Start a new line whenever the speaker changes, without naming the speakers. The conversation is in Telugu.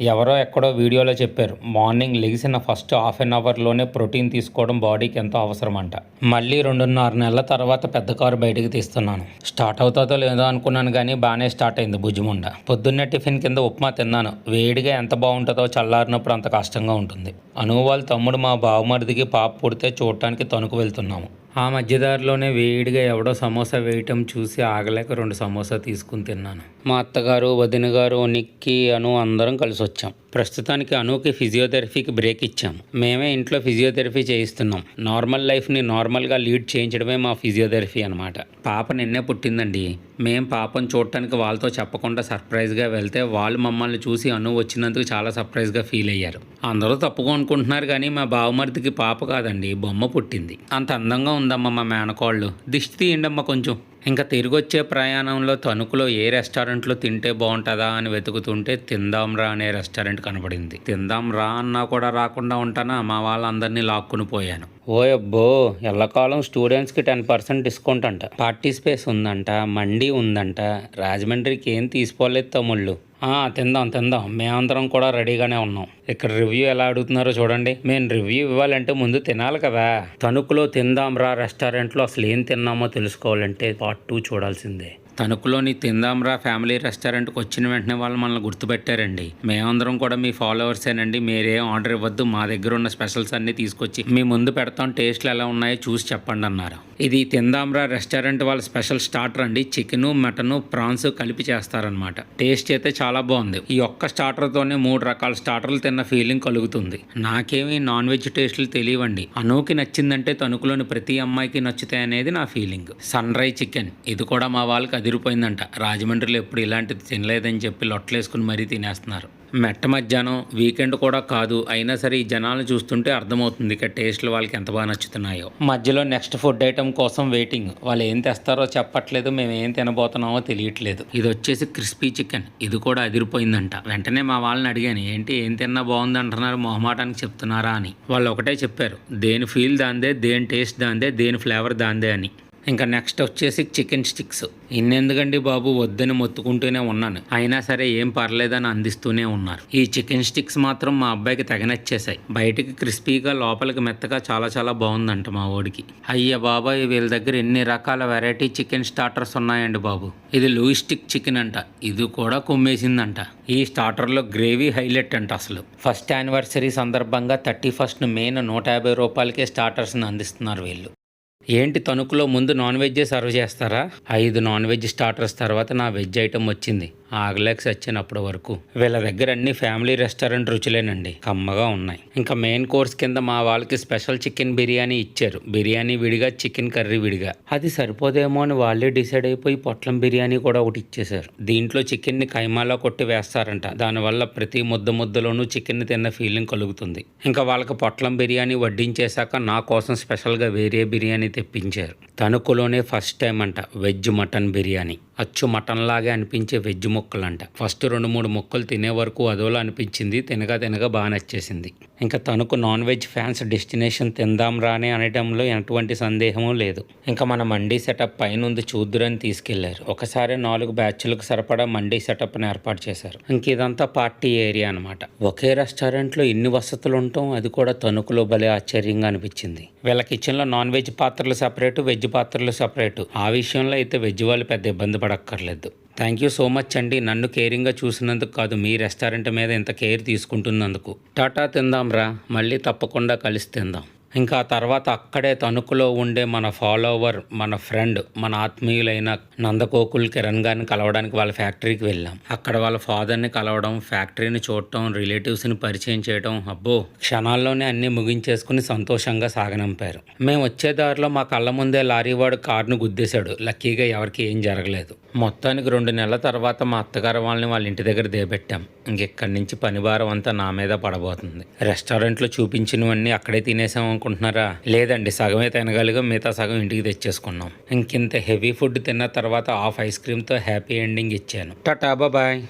ఎవరో ఎక్కడో వీడియోలో చెప్పారు మార్నింగ్ లెగిసిన ఫస్ట్ హాఫ్ అన్ అవర్లోనే ప్రోటీన్ తీసుకోవడం బాడీకి ఎంతో అవసరం అంట మళ్ళీ రెండున్నర నెలల తర్వాత పెద్ద కారు బయటికి తీస్తున్నాను. స్టార్ట్ అవుతుందో లేదో అనుకున్నాను కానీ బాగానే స్టార్ట్ అయింది భుజముండ. పొద్దున్నే టిఫిన్ కింద ఉప్మా తిన్నాను. వేడిగా ఎంత బాగుంటుందో చల్లారినప్పుడు అంత కష్టంగా ఉంటుంది. అనువు వాళ్ళ తమ్ముడు మా బావమరిదికి పాప పుడితే చూడటానికి తణుకు వెళ్తున్నాము. ఆ మధ్యదారిలోనే వేడిగా ఎవడో సమోసా వేయటం చూసి ఆగలేక రెండు సమోసా తీసుకుని తిన్నాను. మా అత్తగారు వదిన గారు నిక్కి అను అందరం కలిసి వచ్చాం ప్రస్తుతానికి అనుకి ఫిజియోథెరపీకి బ్రేక్ ఇచ్చాం. మేమే ఇంట్లో ఫిజియోథెరపీ చేయిస్తున్నాం. నార్మల్ లైఫ్ని నార్మల్గా లీడ్ చేయించడమే మా ఫిజియోథెరపీ అనమాట పాప నిన్నే పుట్టిందండి. మేం పాపను చూడటానికి వాళ్ళతో చెప్పకుండా సర్ప్రైజ్గా వెళ్తే వాళ్ళు మమ్మల్ని చూసి అను వచ్చినందుకు చాలా సర్ప్రైజ్గా ఫీల్ అయ్యారు. అందరూ తప్పుగా అనుకుంటున్నారు కానీ మా బావమరిదికి పాప కాదండి బొమ్మ పుట్టింది. అంత అందంగా ఉందమ్మ మా మేనకోళ్ళు. దిష్టి తీయండమ్మా కొంచెం. ఇంకా తిరిగి వచ్చే ప్రయాణంలో తణుకులో ఏ రెస్టారెంట్లో తింటే బాగుంటుందా అని వెతుకుతుంటే తిందాంరా అనే రెస్టారెంట్ కనబడింది. తిందాం రా అన్నా కూడా రాకుండా ఉంటానా? మా వాళ్ళందరినీ లాక్కుని పోయాను. ఓ అబ్బో ఎల్లకాలం స్టూడెంట్స్కి టెన్ పర్సెంట్ డిస్కౌంట్ అంట. పార్టీ స్పేస్ ఉందంట మండీ ఉందంట. రాజమండ్రికి ఏం తీసుకోలేదు తమ్ముళ్ళు. తిందాం తిందాం. మేమందరం కూడా రెడీగానే ఉన్నాం. ఇక్కడ రివ్యూ ఎలా అడుగుతున్నారో చూడండి. మేము రివ్యూ ఇవ్వాలంటే ముందు తినాలి కదా. తణుకులో తిందాం రా రెస్టారెంట్లో అసలు ఏం తిన్నామో తెలుసుకోవాలంటే పార్ట్ టూ చూడాల్సిందే. తణుకులోని తిందాంరా ఫ్యామిలీ రెస్టారెంట్కి వచ్చిన వెంటనే వాళ్ళు మనల్ని గుర్తుపెట్టారండి. మేమందరం కూడా మీ ఫాలోవర్సేనండి. మీరేం ఆర్డర్ ఇవ్వద్దు. మా దగ్గర ఉన్న స్పెషల్స్ అన్నీ తీసుకొచ్చి మీ ముందు పెడతాం. టేస్ట్లు ఎలా ఉన్నాయో చూసి చెప్పండి అన్నారు. ఇది తిందాంరా రెస్టారెంట్ వాళ్ళ స్పెషల్ స్టార్టర్ అండి. చికెను మటను ప్రాన్స్ కలిపి చేస్తారనమాట టేస్ట్ అయితే చాలా బాగుంది. ఈ ఒక్క స్టార్టర్తోనే మూడు రకాల స్టార్టర్లు తిన్న ఫీలింగ్ కలుగుతుంది. నాకేమీ నాన్ వెజ్ టేస్ట్లు తెలియవండి. అనూకి నచ్చిందంటే తణుకులోని ప్రతి అమ్మాయికి నచ్చుతాయి అనేది నా ఫీలింగ్. Sun rise chicken. ఇది కూడా మా వాళ్ళకి అదిరిపోయిందంట రాజమండ్రిలో ఎప్పుడు ఇలాంటిది తినలేదని చెప్పి లొట్టలేసుకుని మరీ తినేస్తున్నారు. మెట్ట మధ్యాహ్నం వీకెండ్ కూడా కాదు. అయినా సరే ఈ జనాలను చూస్తుంటే అర్థమవుతుంది ఇక టేస్ట్లు వాళ్ళకి ఎంత బాగా నచ్చుతున్నాయో. మధ్యలో నెక్స్ట్ ఫుడ్ ఐటమ్ కోసం వెయిటింగ్. వాళ్ళు ఏం తెస్తారో చెప్పట్లేదు. మేము ఏం తినబోతున్నామో తెలియట్లేదు. ఇది వచ్చేసి క్రిస్పీ చికెన్. ఇది కూడా అదిరిపోయిందంట. వెంటనే మా వాళ్ళని అడిగాను ఏంటి ఏం తిన్నా బాగుంది అంటున్నారు? మొహమాటానికి చెప్తున్నారా? అని. వాళ్ళు ఒకటే చెప్పారు దేని ఫీల్ దాందే దేని టేస్ట్ దాందే దేని ఫ్లేవర్ దాందే అని. ఇంకా నెక్స్ట్ వచ్చేసి చికెన్ స్టిక్స్. ఇన్నెందుకండి బాబు? వద్దని మొత్తుకుంటూనే ఉన్నాను. అయినా సరే ఏం పర్లేదని అందిస్తూనే ఉన్నారు. ఈ చికెన్ స్టిక్స్ మాత్రం మా అబ్బాయికి తెగనచ్చేసాయి బయటికి క్రిస్పీగా లోపలికి మెత్తగా చాలా చాలా బాగుందంట మా ఓడికి. అయ్య బాబాయ్ వీళ్ళ దగ్గర ఎన్ని రకాల వెరైటీ చికెన్ స్టార్టర్స్ ఉన్నాయండి బాబు. ఇది లూయిస్టిక్ చికెన్ అంట. ఇది కూడా కొమ్మేసిందంట. ఈ స్టార్టర్లో గ్రేవీ హైలైట్ అంట అసలు. ఫస్ట్ యానివర్సరీ సందర్భంగా థర్టీ ఫస్ట్ మేన నూట యాభై రూపాయలకే స్టార్టర్స్ని అందిస్తున్నారు వీళ్ళు. ఏంటి తణుకులో ముందు నాన్ వెజ్ సర్వ్ చేస్తారా? ఐదు నాన్ వెజ్ స్టార్టర్స్ తర్వాత నా వెజ్ ఐటెం వచ్చింది. ఆగలేక చచ్చినప్పటి వరకు వీళ్ళ దగ్గర అన్ని ఫ్యామిలీ రెస్టారెంట్ రుచులేనండి. కమ్మగా ఉన్నాయి. ఇంకా మెయిన్ కోర్స్ కింద మా వాళ్ళకి స్పెషల్ చికెన్ బిర్యానీ ఇచ్చారు. బిర్యానీ విడిగా చికెన్ కర్రీ విడిగా. అది సరిపోదేమో అని వాళ్ళే డిసైడ్ అయిపోయి పొట్లం బిర్యానీ కూడా ఒకటి ఇచ్చేశారు. దీంట్లో చికెన్ని కైమాలో కొట్టి వేస్తారంట. దానివల్ల ప్రతి ముద్ద ముద్దలోనూ చికెన్ని తిన్న ఫీలింగ్ కలుగుతుంది. ఇంకా వాళ్ళకి పొట్లం బిర్యానీ వడ్డించేశాక నా కోసం స్పెషల్గా వేరే బిర్యానీ తెప్పించారు. తణుకులోనే ఫస్ట్ టైం అంట వెజ్ మటన్ బిర్యానీ. అచ్చు మటన్ లాగే అనిపించే వెజ్ ముక్కలంట. ఫస్ట్ రెండు మూడు ముక్కలు తినే వరకు అదోలా అనిపించింది తినగా తినగా బాగా నచ్చేసింది. ఇంకా Tanuku non veg fans destination తిందాం రానే అనడంలో ఎటువంటి సందేహము లేదు. ఇంకా మన మండీ సెటప్ పైనుంది చూద్దురని తీసుకెళ్ళారు. ఒకసారి నాలుగు బ్యాచ్లకు సరిపడా మండీ సెటప్ని ఏర్పాటు చేశారు. ఇంక ఇదంతా పార్టీ ఏరియా అనమాట ఒకే రెస్టారెంట్లో ఇన్ని వసతులు ఉండటం అది కూడా తణుకులో భలే ఆశ్చర్యంగా అనిపించింది. వీళ్ళ కిచెన్లో నాన్ వెజ్ పాత్రలు సపరేటు వెజ్ పాత్రలు సపరేటు. ఆ విషయంలో అయితే వెజ్ వాళ్ళు పెద్ద ఇబ్బంది పడక్కర్లేదు. థ్యాంక్ యూ సో మచ్ అండి. నన్ను కేరింగ్గా చూసినందుకు కాదు మీ రెస్టారెంట్ మీద ఇంత కేర్ తీసుకుంటున్నందుకు. టాటా తిందాంరా. మళ్ళీ తప్పకుండా కలిసి తిందాం. ఇంకా తర్వాత అక్కడే తణుకులో ఉండే మన ఫాలోవర్ మన ఫ్రెండ్ మన ఆత్మీయులైన నందకోకుల్ కిరణ్ గారిని కలవడానికి వాళ్ళ ఫ్యాక్టరీకి వెళ్ళాం. అక్కడ వాళ్ళ ఫాదర్ని కలవడం ఫ్యాక్టరీని చూడటం రిలేటివ్స్ని పరిచయం చేయడం అబ్బో క్షణాల్లోనే అన్నీ ముగించేసుకుని సంతోషంగా సాగనంపారు. మేము వచ్చే దారిలో మా కళ్ళ ముందే లారీవాడు కారును గుద్దేశాడు. లక్కీగా ఎవరికి ఏం జరగలేదు. మొత్తానికి రెండు నెలల తర్వాత మా అత్తగారు వాళ్ళని వాళ్ళ ఇంటి దగ్గర దేబెట్టాం ఇంకెక్కడి నుంచి పని భారం అంతా నా మీద పడబోతుంది. రెస్టారెంట్లో చూపించినవన్నీ అక్కడే తినేసాం అనుకుంటున్నారా? లేదండి సగమే తినగలిగా మిగతా సగం ఇంటికి తెచ్చేసుకున్నాం. ఇంకింత హెవీ ఫుడ్ తిన్న తర్వాత హాఫ్ ఐస్ క్రీమ్తో హ్యాపీ ఎండింగ్ ఇచ్చాను. టటాబా బాయ్.